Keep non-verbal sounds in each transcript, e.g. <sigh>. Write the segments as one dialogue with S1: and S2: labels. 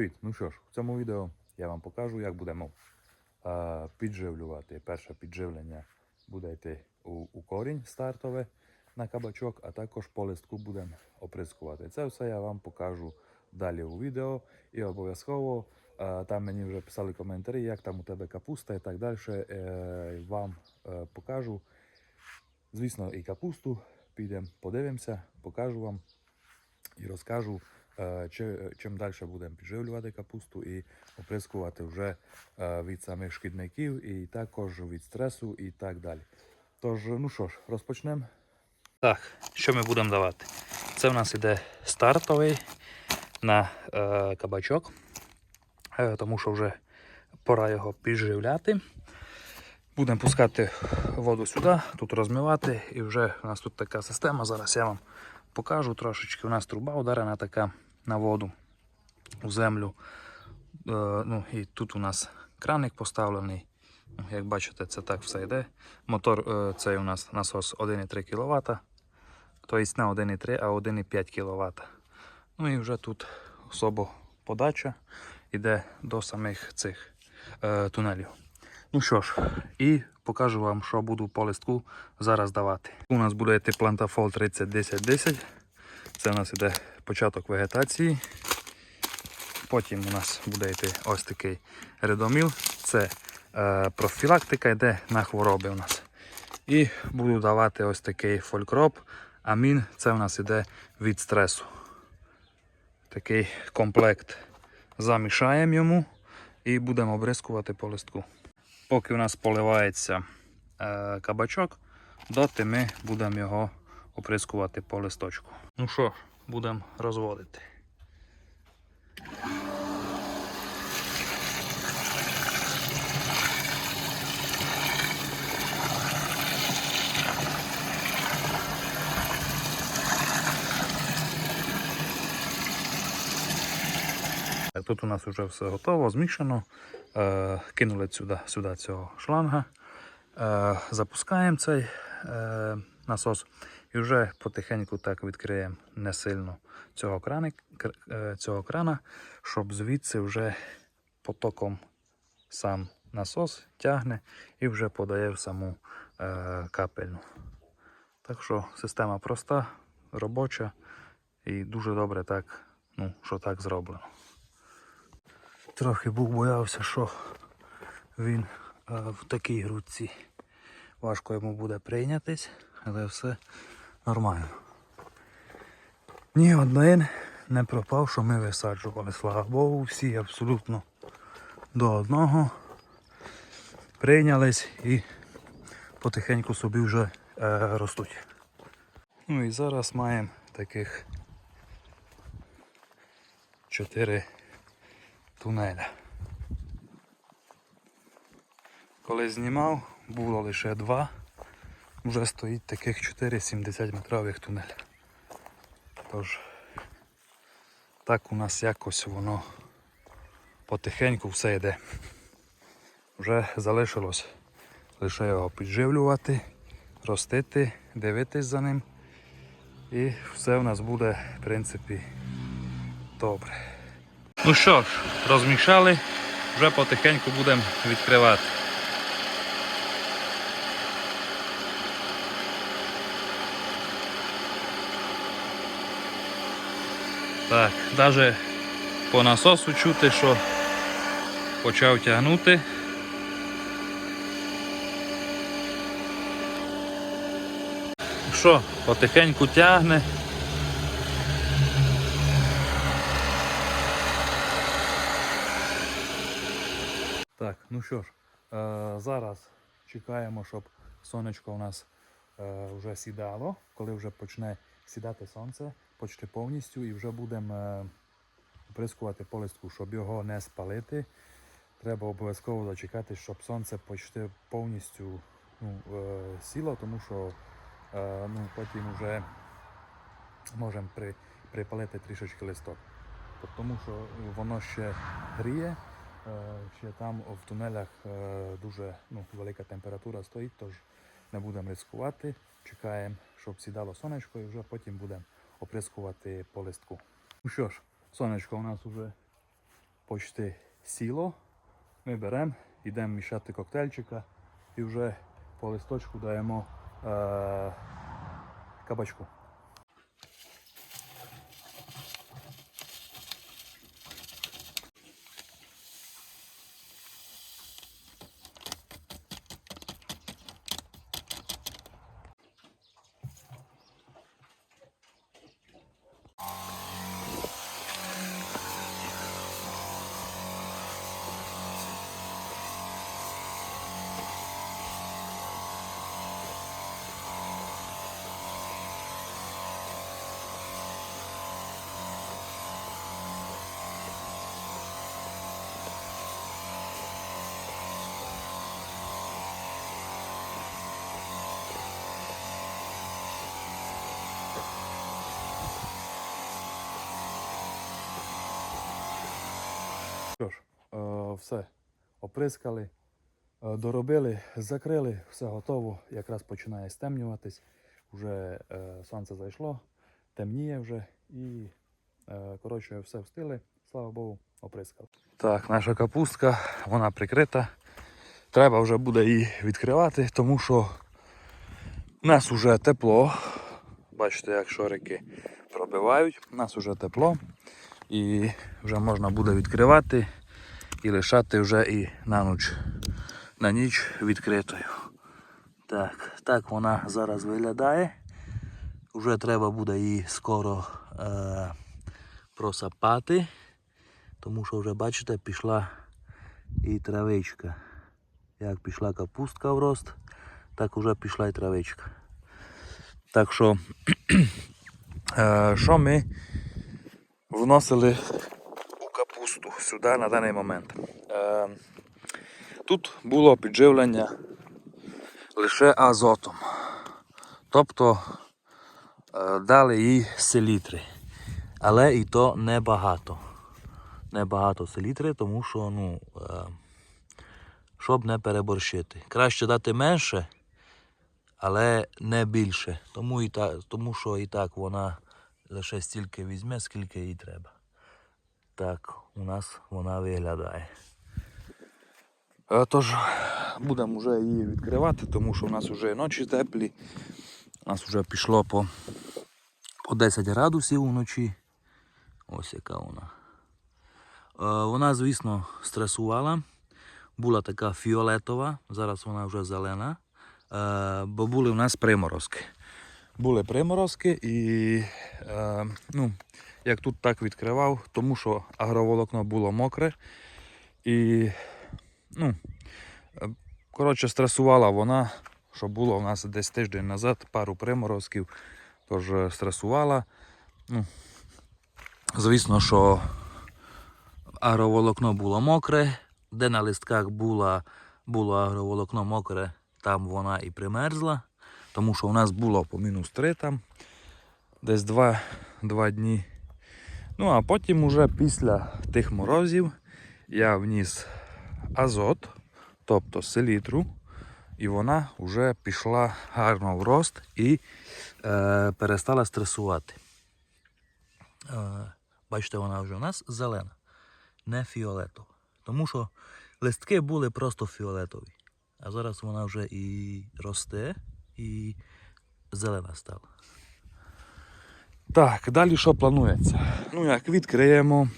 S1: Привіт! Ну що ж, в цьому відео я вам покажу, як будемо е, підживлювати. Перше підживлення буде йти у, у корінь стартове на кабачок, а також по листку будемо оприскувати. Це все я вам покажу далі у відео. І обов'язково е, там мені вже писали коментарі, як там у тебе капуста і так далі. Е, вам е, покажу. Звісно, і капусту підемо, подивимося, покажу вам і розкажу, чим далі будемо підживлювати капусту і оприскувати вже е, від самих шкідників, і також від стресу і так далі. Тож, ну що ж, розпочнемо.
S2: Так, що ми будемо давати? Це в нас іде стартовий на е, кабачок, е, тому що вже пора його підживляти. Будемо пускати воду сюди, тут розмивати, і вже у нас тут така система. Зараз я вам покажу трошечки. У нас труба ударена така на воду у землю. Е, ну, і тут у нас краник поставлений. Ну, Як бачите, це так все йде. Мотор е, цей у нас насос 1,3 кВт. Тобто не 1,3, а 1,5 кВт. Ну і вже тут особо подача йде до самих цих е, тунелів. Ну що ж, і покажу вам, що буду по листку зараз давати. У нас буде йти плантафол 301010. Це у нас іде початок вегетації. Потім у нас буде йти ось такий редоміл. Це е, профілактика йде на хвороби у нас. І буду давати ось такий фолькроп. Амін це у нас іде від стресу. Такий комплект. Замішаємо йому і будемо обрискувати по листку. Поки у нас поливається е, кабачок, доти ми будемо його оприскувати по листочку. Ну що, будемо розводити. Тут у нас вже все готово, змішано. Е, кинули сюди, сюди цього шланга. Е, запускаємо цей е, насос і вже потихеньку так відкриємо не сильно цього, крани, е, цього крана, щоб звідси вже потоком сам насос тягне і вже подає в саму е, капельну. Так що система проста, робоча і дуже добре так, ну, що так зроблено. Трохи був боявся, що він е, в такій грудці важко йому буде прийнятись, але все нормально. Ні один не пропав, що ми висаджували. Слава Богу, всі абсолютно до одного прийнялись і потихеньку собі вже е, ростуть. Ну і зараз маємо таких чотири тунеля. Коли знімав, було лише два, вже стоїть таких 4 70 метрових тунеля. Тож так у нас якось воно потихеньку все йде. Вже залишилось лише його підживлювати, ростити, дивитись за ним. І все в нас буде, в принципі, добре. Ну що ж, розмішали, вже потихеньку будемо відкривати. Так, навіть по насосу чути, що почав тягнути. Ну Що, потихеньку тягне.
S1: Так, ну що ж, е, зараз чекаємо, щоб сонечко у нас е, вже сідало. Коли вже почне сідати сонце, почти повністю і вже будемо е, оприскувати по листку, щоб його не спалити. Треба обов'язково зачекати, щоб сонце почти повністю ну, е, сіло, тому що е, ну, потім вже можемо при, припалити трішечки листок. Тому що воно ще гріє, Ще там в тунелях дуже ну, велика температура стоїть, тож не будемо ризикувати. Чекаємо, щоб сідало сонечко і вже потім будемо оприскувати по листку. Ну що ж, сонечко у нас вже почти сіло, ми беремо, йдемо мішати коктейльчика і вже по листочку даємо е, кабачку. Що ж, е, все оприскали, е, доробили, закрили, все готово. Якраз починає стемнюватись. Вже е, сонце зайшло, темніє вже і коротше все встили. Слава Богу, оприскали. Так, наша капустка, вона прикрита. Треба вже буде її відкривати, тому що у нас вже тепло. Бачите, як шорики пробивають. У нас вже тепло. І вже можна буде відкривати і лишати вже і на ніч, на ніч відкритою. Так, так вона зараз виглядає. Вже треба буде її скоро е, просапати, тому що вже бачите, пішла і травичка. Як пішла капустка в рост, так вже пішла і травичка. Так що, <clears throat> е, що ми вносили у капусту сюди на даний момент. Е, тут було підживлення лише азотом. Тобто е, дали їй селітри. Але і то небагато. Небагато селітри, тому що, ну, е, щоб не переборщити. Краще дати менше, але не більше. Тому, і та, тому що і так вона лише стільки візьме, скільки їй треба. Так у нас вона виглядає. Тож будемо вже її відкривати, тому що у нас вже ночі теплі. У нас вже пішло по, по 10 градусів вночі. Ось яка вона. Вона, звісно, стресувала. Була така фіолетова, зараз вона вже зелена. Бо були в нас приморозки. Були приморозки і е, ну, як тут так відкривав, тому що агроволокно було мокре. І ну, е, коротше, стресувала вона, що було у нас десь тиждень назад, пару приморозків, тож е, стресувала. Ну, звісно, що агроволокно було мокре, де на листках було, було агроволокно мокре, там вона і примерзла, тому що у нас було по мінус 3 там, десь 2, 2 дні. Ну а потім уже після тих морозів я вніс азот, тобто селітру, і вона вже пішла гарно в рост і е, перестала стресувати. Е, бачите, вона вже у нас зелена, не фіолетова. Тому що листки були просто фіолетові. А зараз вона вже і росте, і зелена стала. Так, далі що планується? Ну, як відкриємо,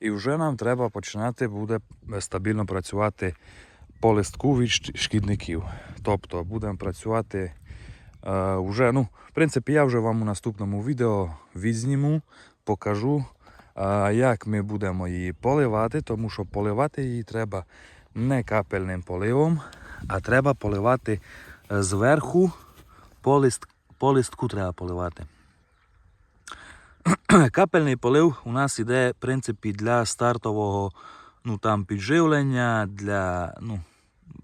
S1: і вже нам треба починати буде стабільно працювати по листку від шкідників. Тобто будемо працювати е, вже, ну, в принципі, я вже вам у наступному відео відзніму, покажу, е, як ми будемо її поливати, тому що поливати її треба не капельним поливом, а треба поливати зверху по, лист, треба поливати. <clears throat> Капельний полив у нас іде, в принципі, для стартового ну, там, підживлення, для, ну,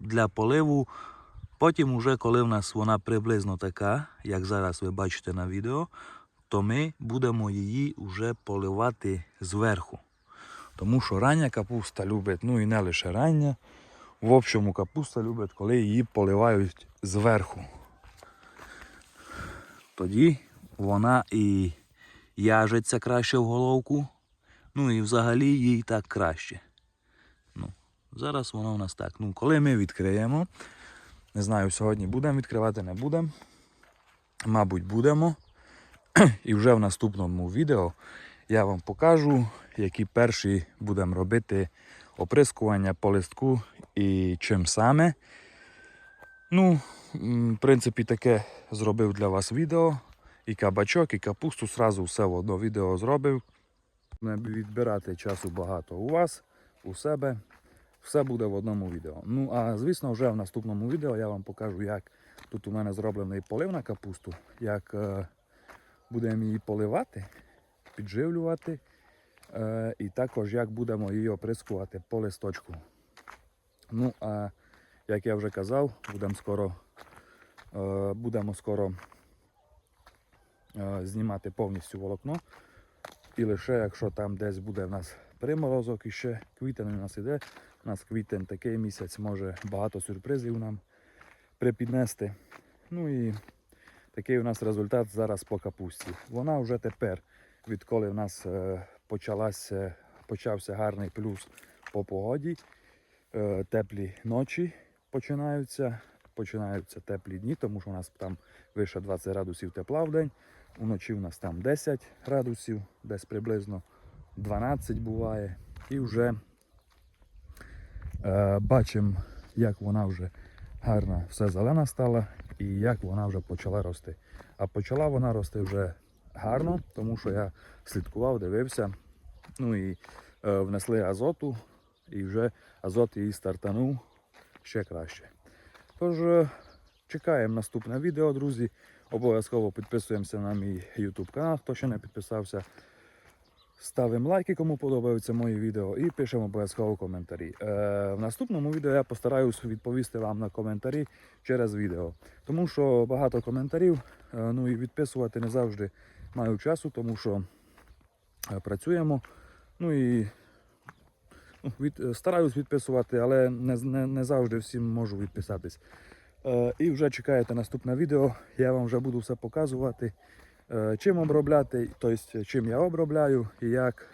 S1: для поливу. Потім, уже, коли в нас вона приблизно така, як зараз ви бачите на відео, то ми будемо її вже поливати зверху. Тому що рання капуста любить, ну і не лише рання. В общому капуста любить, коли її поливають зверху. Тоді вона і яжеться краще в головку,
S3: Ну і взагалі їй так краще. Ну, зараз воно у нас так. Ну, коли ми відкриємо, не знаю, сьогодні будемо відкривати, не будемо. Мабуть, будемо. <clears throat> І вже в наступному відео я вам покажу, які перші будемо робити оприскування по листку і чим саме. Ну, в принципі, таке зробив для вас відео. І кабачок, і капусту сразу все в одно відео зробив. Не відбирати часу багато у вас, у себе. Все буде в одному відео. Ну, а звісно, вже в наступному відео я вам покажу, як тут у мене зроблений полив на капусту, як е, будемо її поливати, підживлювати. Е, і також як будемо її оприскувати по листочку. Ну, а як я вже казав, будемо скоро, е, будемо скоро е, знімати повністю волокно. І лише якщо там десь буде в нас приморозок і ще квітень у нас іде. У нас квітень такий місяць може багато сюрпризів нам припіднести. Ну і такий у нас результат зараз по капусті. Вона вже тепер, відколи в нас е, почалася, почався гарний плюс по погоді, е, теплі ночі починаються, починаються теплі дні, тому що у нас там вище 20 градусів тепла в день. Уночі у нас там 10 градусів, десь приблизно 12 буває. І вже е, бачимо, як вона вже гарна, все зелена стала і як вона вже почала рости. А почала вона рости вже гарно, тому що я слідкував, дивився. Ну і е, внесли азоту, і вже азот її стартанув ще краще. Тож е, чекаємо наступне відео, друзі. Обов'язково підписуємося на мій YouTube канал, хто ще не підписався. Ставимо лайки, кому подобаються мої відео, і пишемо обов'язково коментарі. Е, в наступному відео я постараюсь відповісти вам на коментарі через відео. Тому що багато коментарів, е, ну і відписувати не завжди маю часу, тому що е, працюємо. Ну і від, е, стараюсь відписувати, але не, не, не завжди всім можу відписатись. Е, і вже чекаєте наступне відео. Я вам вже буду все показувати, е, чим обробляти, тобто чим я обробляю і як